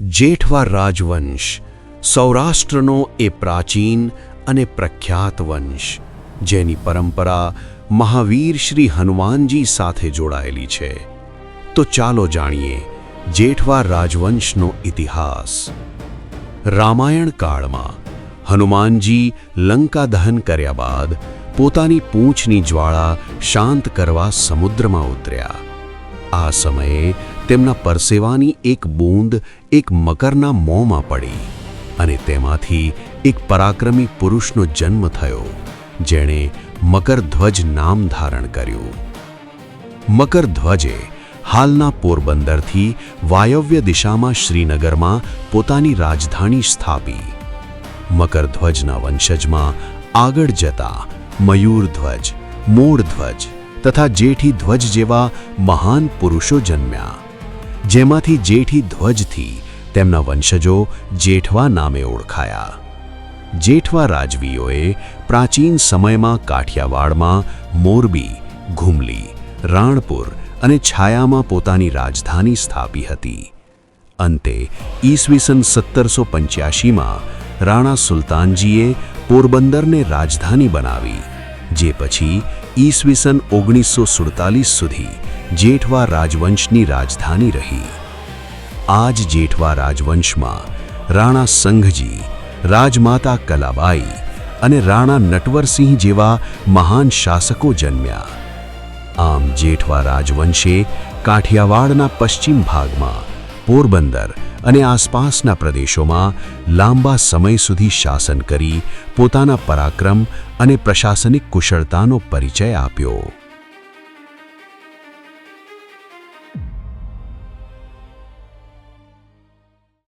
જેઠવા રાજવંશ, સૌરાષ્ટ્રનો એ પ્રાચીન અને પ્રખ્યાત વંશ, જેની પરંપરા મહાવીર શ્રી હનુમાનજી સાથે જોડાયેલી છે. તો ચાલો જાણીએ જેઠવા રાજવંશનો ઇતિહાસ. રામાયણ કાળમાં હનુમાનજી લંકા દહન કર્યા બાદ પોતાની પૂંછની જ્વાળા શાંત કરવા સમુદ્રમાં ઉતર્યા. આ સમયે તેમના પરસેવાની એક બૂંદ એક મકરના મોંમાં પડી અને તેમાંથી એક પરાક્રમી પુરુષનો જન્મ થયો, જેણે મકરધ્વજ નામ ધારણ કર્યું. મકરધ્વજે હાલના પોરબંદરથી વાયવ્ય દિશામાં શ્રીનગરમાં પોતાની રાજધાની સ્થાપી. મકરધ્વજના વંશજમાં આગળ જતા મયુરધ્વજ, મોરધ્વજ તથા જેઠી ધ્વજ જેવા મહાન પુરુષો જન્મ્યા. જેમાંથી જેઠી ધ્વજથી તેમના વંશજો જેઠવા નામે ઓળખાયા. જેઠવા રાજવીઓએ પ્રાચીન સમયમાં કાઠિયાવાડમાં મોરબી, ઘુમલી, રાણપુર અને છાયામાં પોતાની રાજધાની સ્થાપી હતી. અંતે ઈસવીસન સત્તરસો પંચ્યાસીમાં રાણા સુલતાનજીએ પોરબંદરને રાજધાની બનાવી, જે પછી ઈસવીસન ઓગણીસો સુડતાલીસ સુધી જેઠવા રાજવંશની રાજધાની રહી. આ જ જેઠવા રાજવંશમાં રાણા સંઘજી, રાજમાતા કલાબાઈ અને રાણા નટવરસિંહ જેવા મહાન શાસકો જન્મ્યા. આમ જેઠવા રાજવંશે કાઠિયાવાડના પશ્ચિમ ભાગમાં, પોરબંદર અને આસપાસના પ્રદેશોમાં લાંબા સમય સુધી શાસન કરી પોતાના પરાક્રમ અને પ્રશાસનિક કુશળતાનો પરિચય આપ્યો.